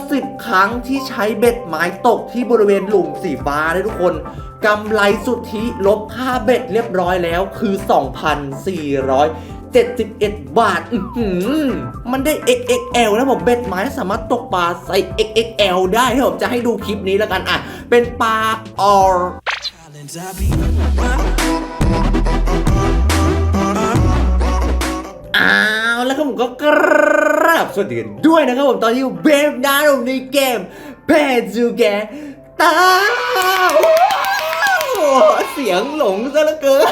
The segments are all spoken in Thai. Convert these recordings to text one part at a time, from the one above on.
90 ครั้งที่ใช้เบ็ดไม้ตกที่บริเวณหลุมสีฟ้านะทุกคนกำไรสุทธิลบค่าเบ็ดเรียบร้อยแล้วคือ 2,471 บาท มันได้ XXL นะผมเบ็ดไม้สามารถตกปลาใส่ XXL ได้ให้ผมจะให้ดูคลิปนี้แล้วกันอะ เป็นปลาออร์อ้าว แล้วครับผมก็กร บสวัสดีกันด้วยนะครับผมตอนนี้อยู่เบฟดานในเกมแพจูแกตาเสียงหลงซะเหลือเกิน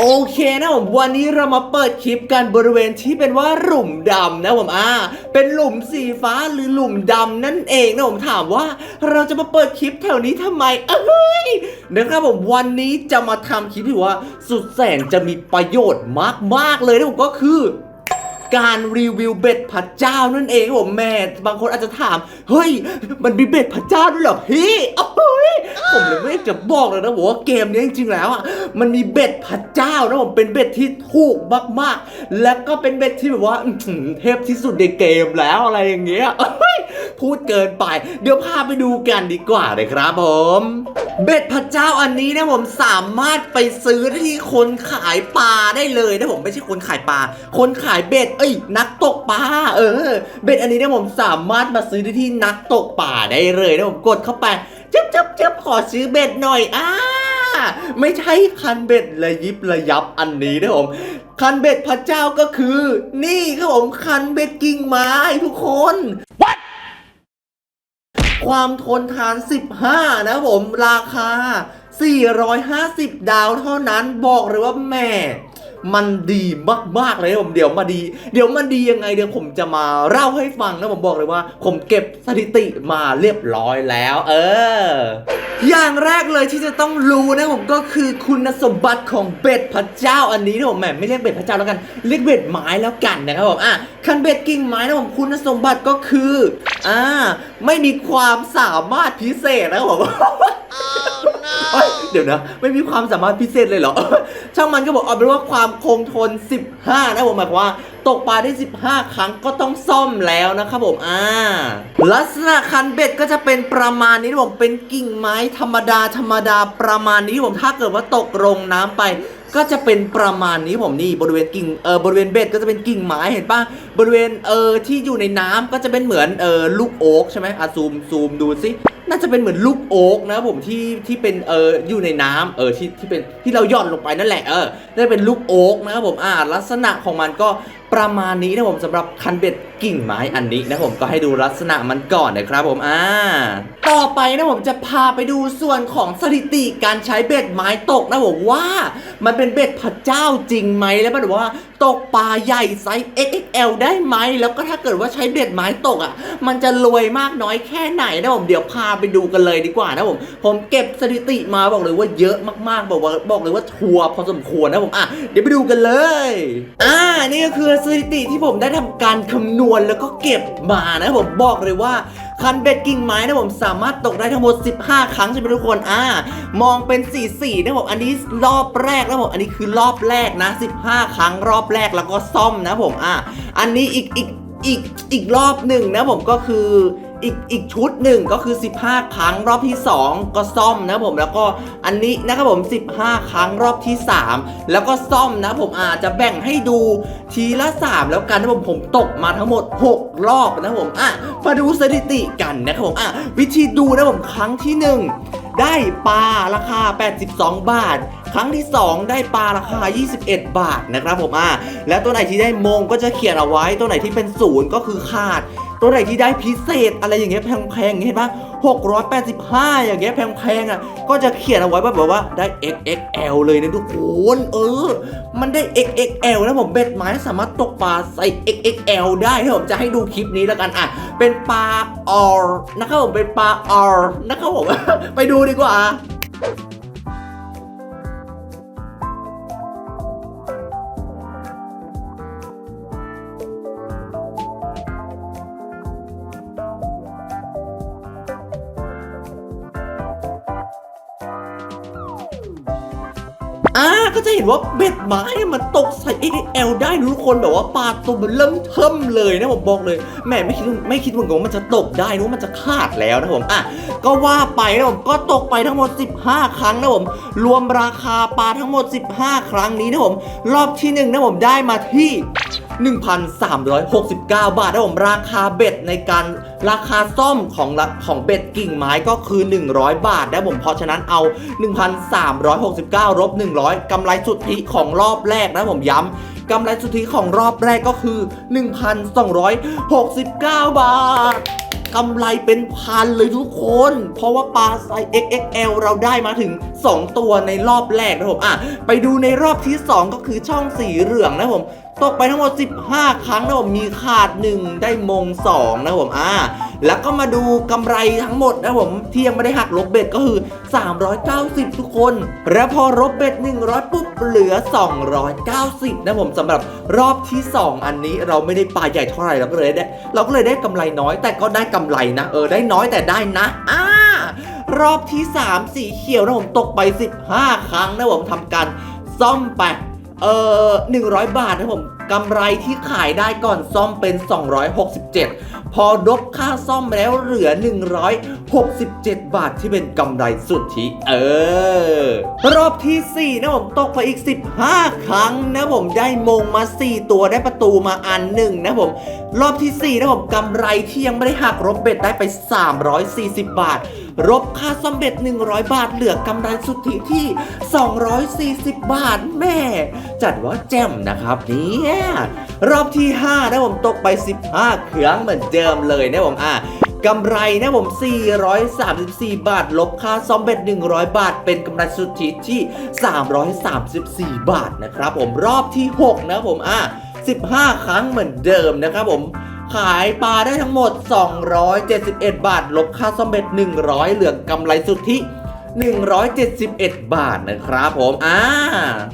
โอเคนะผมวันนี้เรามาเปิดคลิปกันบริเวณที่เป็นว่าหลุมดำนะผมอ่าเป็นหลุมสีฟ้าหรือหลุมดำนั่นเองนะผมถามว่า เราจะมาเปิดคลิปแถวนี้ทำไมเอ้ยนะครับผมวันนี้จะมาทำคลิปที่ว่าสุดแสนจะมีประโยชน์มากๆเลยนะผมก็คือ การรีวิวเบ็ดพระเจ้านั่นเองครับผมแม่บางคนอาจจะถาม เฮ้ย มันมีเบ็ดพระเจ้าด้วยเหรอพี่โอ้ยผมเลยไม่จะบอกเลยนะบอกว่าเกมนี้จริงๆแล้วอะมันมีเบ็ดพระเจ้านะผมเป็นเบ็ดที่ถูกมากๆ และก็เป็นเบ็ดที่แบบว่าเทพที่สุดในเกมแล้วอะไรอย่างเงี้ยเอ้ยพูดเกินไป เดี๋ยวพาไปดูกันดีกว่าเลยครับผมเบ็ดพระเจ้าอันนี้นะผมสามารถไปซื้อที่คนขายปลาได้เลยนะผมไม่ใช่คนขายปลาคนขายเบ็ดเอ้ยนักตกปลาเออเบ็ดอันนี้นะผมสามารถมาซื้อได้ที่นักตกปลาได้เลยนะผมกดเข้าไปจึ๊บจึ๊บจึ๊บขอซื้อเบ็ดหน่อยอ่าไม่ใช่คันเบ็ดระยิบระยับอันนี้นะผมคันเบ็ดพระเจ้าก็คือ นี่ครับผมคันเบ็ดกิ่งไม้ทุกคนความทนทาน 15 นะผมราคา 450 ดาวเท่านั้นบอกเลยว่าแม่ มันดีมากๆเลยนะผมเดี๋ยวมาดี เดี๋ยวมันดียังไงเดี๋ยวผมจะมาเล่าให้ฟังนะผมบอกเลยว่า ผมเก็บสถิติมาเรียบร้อยแล้ว เออ อย่างแรกเลยที่จะต้องรู้นะผมก็คือคุณสมบัติของเบ็ดพระเจ้าอันนี้นะผมแหมไม่เรียกเบ็ดพระเจ้าแล้วกันเรียกเบ็ดไม้แล้วกันนะครับผมอะคันเบ็ดกิ่งไม้นะผมคุณสมบัติก็คืออ่าไม่มีความสามารถพิเศษนะครับผม เอ้ยเดี๋ยวนะ ไม่มีความสามารถพิเศษเลยเหรอ ช่างมันก็บอกเอาเป็นว่าความคงทน 15 นะผมหมายความว่า ตกปลาได้ 15 ครั้งก็ต้องซ่อมแล้วนะครับผมอ่าลักษณะคันเบ็ดก็จะเป็นประมาณนี้นะผมเป็นกิ่งไม้ธรรมดาธรรมดาประมาณนี้ผมถ้าเกิดว่าตกลงน้ำไปก็จะเป็นประมาณนี้ผมนี่บริเวณกิ่งเออบริเวณเบ็ดก็จะเป็นกิ่งไม้เห็นปะบริเวณเออที่อยู่ในน้ำก็จะเป็นเหมือนเออลูกโอ๊กใช่ไหมอะซูมซูมดูสิ น่าจะเป็นเหมือนลูกโอ๊กนะครับผมที่ที่เป็นเอออยู่ในน้ำเออที่ที่เป็นที่เราหย่อนลงไปนั่นแหละเออได้เป็นลูกโอ๊กนะครับผมอ่าลักษณะของมันก็ประมาณนี้นะผมสำหรับคันเบ็ดกิ่งไม้อันนี้นะผมก็ให้ดูลักษณะมันก่อนนะครับผมอ่าต่อไปนะผมจะพาไปดูส่วนของสถิติการใช้เบ็ดไม้ตกนะผมว่า มันเป็นเบ็ดพระเจ้าจริงไหมแล้วมันบอว่าตกปลาใหญ่ไซส์ XXL ได้ไหมแล้วก็ถ้าเกิดว่าใช้เบ็ดไม้ตกอะ มันจะรวยมากน้อยแค่ไหนนะผมเดี๋ยวพาไปดูกันเลยดีกว่านะผม ผมเก็บสถิติมาบอกเลยว่าเยอะมากๆ บอกว่าบอกเลยว่าทัวร์พอสมควรนะผมอะเดี๋ยวไปดูกันเลย อ่านี่ก็คือสถิติที่ผมได้ทำการคำนวณแล้วก็เก็บมานะผมบอกเลยว่าคันเบ็ดกิ่งไม้นะผมสามารถตกได้ทั้งหมด 15 ครั้งใช่ไหมทุกคนอ่ามองเป็น 4 4นะผมอันนี้รอบแรกนะผมอันนี้คือรอบแรกนะ 15 ครั้งรอบแรกแล้วก็ซ่อมนะผมอ่าอันนี้อีกอีกอีกอีกรอบหนึ่งนะผมก็คือ อีกอีกชุดหนึ่งก็คือ 15 ครั้งรอบที่ 2 ก็ซ่อมนะผมแล้วก็อันนี้นะครับผม 15 ครั้งรอบที่ 3 แล้วก็ซ่อมนะผมอาจจะแบ่งให้ดูทีละ 3 แล้วกันนะผมผมตกมาทั้งหมด 6 รอบนะผมอะมาดูสถิติกันนะครับผมอะวิธีดูนะผมครั้งที่ 1ได้ปลาราคา 82 บาท ครั้งที่ 2 ได้ปลาราคา 21 บาทนะครับผมอะแล้วตัวไหนที่ได้มงก็จะเขียนเอาไว้ ตัวไหนที่เป็นศูนย์ก็คือขาด ตัวไหนที่ได้พิเศษอะไรอย่างเงี้ยแพงๆอย่างเงี้ยเห็นปะ685 อย่างเงี้ยแพงๆอะก็จะเขียนเอาไว้ว่าแบบว่าได้ XXL เลยนะทุกคนเออ มันได้ XXL นะผมเบ็ดไม้สามารถตกปลาใส่ XXL ได้ถ้าผมจะให้ดูคลิปนี้แล้วกันอะเป็นปลาออร์นะครับผมเป็นปลาออร์นะครับผมไปดูดีกว่า ก็จะเห็นว่าเบ็ดไม้เนี่ยมันตกใส่เอลได้ทุกคนแบบว่าปลาตัวมันเริ่มเทิมเลยนะผมบอกเลยแหมไม่คิดไม่คิดเหมือนกันว่ามันจะตกได้นะว่ามันจะขาดแล้วนะผมอะก็ว่าไปนะผมก็ตกไปทั้งหมด 15 ครั้งนะผมรวมราคาปลาทั้งหมด 15 ครั้งนี้นะผมรอบที่หนึ่งนะผมได้มาที่ 1,369 บาทนะผมราคาเบ็ดในการราคาซ่อมของของเบ็ดกิ่งไม้ก็คือ 100 บาทนะผมเพราะฉะนั้นเอา 1,369ลบ100กำไรสุทธิของรอบแรกนะผมย้ำกำไรสุทธิของรอบแรกก็คือ 1,269 บาทกำไรเป็นพันเลยทุกคน เพราะว่าปลาไซส์ XXL เราได้มาถึง 2 ตัวในรอบแรกนะผมอะไปดูในรอบที่ 2 ก็คือช่องสีเหลืองนะผม ตกไปทั้งหมด 15 ครั้งนะผมมีขาด 1 ได้มง 2 นะผมอะแล้วก็มาดูกำไรทั้งหมดนะผมที่ยังไม่ได้หักลบเบ็ดก็คือ 390 ทุกคน แล้วพอลบเบ็ด 100 ปุ๊บเหลือ 290 นะผมสำหรับรอบที่ 2 อันนี้เราไม่ได้ปลาใหญ่เท่าไหร่เราก็เลยได้ เราก็เลยได้กำไรน้อย แต่ก็ได้กำไรนะ เออได้น้อยแต่ได้นะอ่ารอบที่ 3 สีเขียวนะผมตกไป 15 ครั้งนะผมทำการซ่อมไป เออ100 บาทนะผมกำไรที่ขายได้ก่อนซ่อมเป็น 267 พอลบค่าซ่อมแล้วเหลือ 167 บาทที่เป็นกำไรสุทธิเออ รอบที่ 4 นะผมตกไปอีก 15 ครั้งนะผมได้มงมา 4 ตัวได้ประตูมาอันหนึ่งนะผม รอบที่ 4 นะผมกำไรที่ยังไม่ได้หักลบเบ็ดได้ไป 340 บาท ลบค่าซ่อมเบ็ด 100 บาทเหลือกำไรสุทธิที่ 240 บาทแม่ จัดว่าแจ่มนะครับเนี่ยรอบที่ 5 นะผมตกไป 15 เครื่องเหมือนเดิมเลยนะผมอะกำไรนะผม 434 บาท ลบค่าซ่อมเบ็ด 100 บาท เป็นกำไรสุทธิที่ 334 บาทนะครับผมรอบที่ 6 นะผมอะ15 ครั้งเหมือนเดิมนะครับผม ขายปลาได้ทั้งหมด 271 บาท ลบค่าซ่อมเบ็ด 100 เหลือกำไรสุทธิ171 บาทนะครับผม อ่า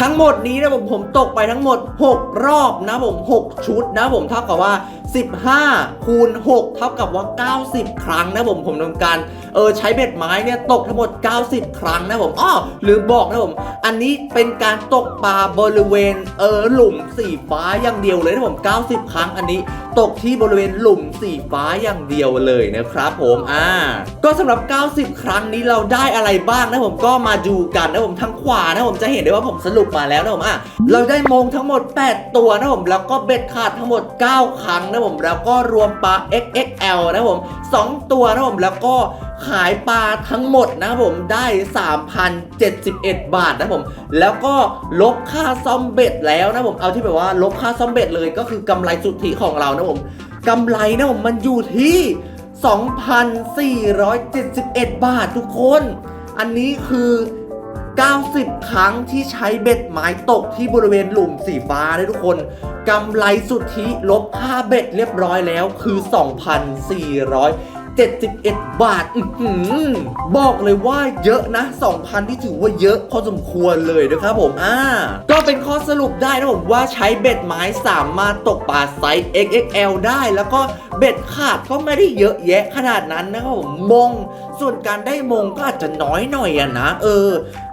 ทั้งหมดนี้นะผมผมตกไปทั้งหมด 6 รอบนะผม 6 ชุดนะผมเท่ากับว่า 15 คูณ 6 เท่ากับว่า 90 ครั้งนะผมผมทำการเออใช้เบ็ดไม้เนี่ยตกทั้งหมด 90 ครั้งนะผมอ้อหรือบอกนะผม อันนี้เป็นการตกปลาบริเวณเออหลุมสีฟ้าอย่างเดียวเลยนะผม 90 ครั้งอันนี้ตกที่บริเวณหลุมสีฟ้าอย่างเดียวเลยนะครับผมอ่าก็สำหรับ 90 ครั้งนี้เราได้อะไรบ้างนะผมก็มาดูกันนะผมทางขวานะผมจะเห็นได้ว่าผมสรุปมาแล้วนะผมอะเราได้มงทั้งหมด 8 ตัวนะผมแล้วก็เบ็ดขาดทั้งหมด 9 ครั้งนะผมแล้วก็รวมปลา XXL นะผม 2 ตัวนะผมแล้วก็ขายปลาทั้งหมดนะผมได้ 3,071 บาทนะผม แล้วก็ลบค่าซ่อมเบ็ดแล้วนะผมเอาที่แบบว่าลบค่าซ่อมเบ็ดเลยก็คือกำไรสุทธิของเรานะผมกำไรนะผมมันอยู่ที่ 2,471 บาททุกคน อันนี้คือ 90 ครั้งที่ใช้เบ็ดไม้ตกที่บริเวณหลุมสีฟ้านะทุกคนกำไรสุทธิลบค่าเบ็ดเรียบร้อยแล้วคือ 2,400 71 บาทอืบอกเลยว่าเยอะนะ 2,000 ที่ถือว่าเยอะพอสมควรเลยนะครับผมอ่าก็เป็นข้อสรุปได้นะผมว่าใช้เบ็ดไม้สามารถตกปลาไซส์ XXL ได้แล้วก็เบ็ดขาดก็ไม่ได้เยอะแยะขนาดนั้นนะครับผมมง ส่วนการได้มงก็อาจจะน้อยหน่อยอะนะ เออ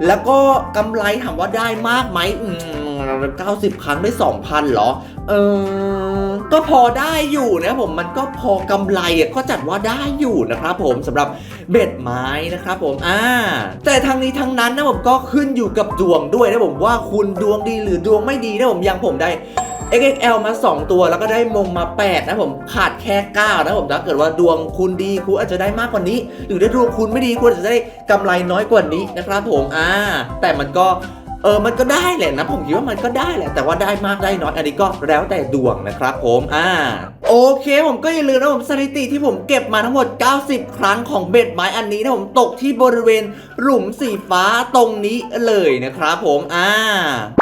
แล้วก็กำไรถามว่าได้มากไหมอืม90 ครั้งได้ 2,000เหรอ เออก็พอได้อยู่นะผมมันก็พอกำไรก็จัดว่าได้อยู่นะครับผมสำหรับเบ็ดไม้นะครับผมอ่าแต่ทางนี้ทั้งนั้นนะผมก็ขึ้นอยู่กับดวงด้วยนะผมว่าคุณดวงดีหรือดวงไม่ดีนะผมยังผมได้ XXL มา 2 ตัวแล้วก็ได้มงมา 8 นะผมขาดแค่ 9 นะผมถ้าเกิดว่าดวงคุณดีคุณอาจจะได้มากกว่านี้ หรือได้ดวงคุณไม่ดีคุณอาจจะได้กำไรน้อยกว่านี้นะครับผมอ่าแต่มันก็ เออมันก็ได้แหละนะผมคิดว่ามันก็ได้แหละ แต่ว่าได้มากได้น้อยอันนี้ก็แล้วแต่ดวงนะครับผมอ่าโอเค ผมก็อย่าลืมนะผมสถิติที่ผมเก็บมาทั้งหมด 90 ครั้งของเบ็ดไม้อันนี้นะผมตกที่บริเวณหลุมสีฟ้าตรงนี้เลยนะครับผมอ่า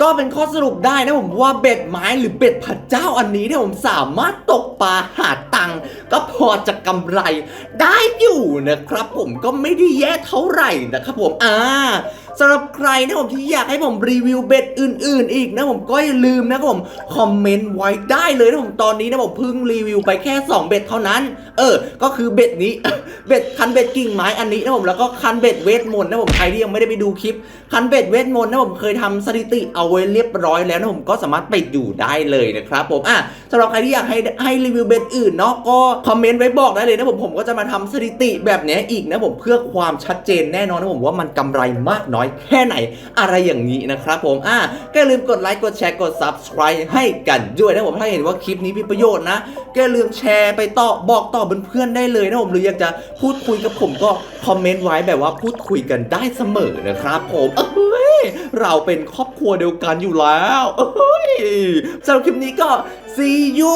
ก็เป็นข้อสรุปได้นะผมว่าเบ็ดไม้หรือเบ็ดพระเจ้าอันนี้เนี่ยผมสามารถตกปลาหาตังค์ก็พอจะกำไรได้อยู่นะครับผมก็ไม่ได้แย่เท่าไหร่นะครับผมอ่า สำหรับใครนะผมที่อยากให้ผมรีวิวเบ็ดอื่น ๆ อีกนะผมก็อย่าลืมนะผมคอมเมนต์ไว้ได้เลยนะผมตอนนี้นะผมเพิ่งรีวิวไปแค่ 2 เบ็ดเท่านั้น เออ ก็คือเบ็ดนี้ เบ็ดคันเบ็ดกิ่งไม้อันนี้นะผมแล้วก็คันเบ็ดเวทมนต์นะผมใครที่ยังไม่ได้ไปดูคลิป คันเบ็ดเวทมนต์นะผมเคยทำสถิติเอาไว้เรียบร้อยแล้วนะผมก็สามารถไปดูได้เลยนะครับผมอะสำหรับใครที่อยากให้ให้รีวิวเบ็ดอื่นเนาะก็คอมเมนต์ไว้บอกได้เลยนะผมผมก็จะมาทำสถิติแบบนี้อีกนะผมเพื่อความชัดเจนแน่นอนนะผมว่ามันกำไรมากน้อยแค่ไหน อะไรอย่างนี้นะครับผมอะก็ลืมกดไลค์กดแชร์กด subscribe ให้กันด้วยนะผมถ้าเห็นว่าคลิปนี้มีประโยชน์นะก็ลืมแชร์ไปต่อบอกต่อเพื่อนๆได้เลยนะผมหรืออยากจะพูดคุยกับผมก็คอมเมนต์ไว้แบบว่าพูดคุยกันได้เสมอนะครับผมเอ้ยเราเป็นครอบครัวเดียวกันอยู่แล้วเอ้ยสำหรับคลิปนี้ก็ see you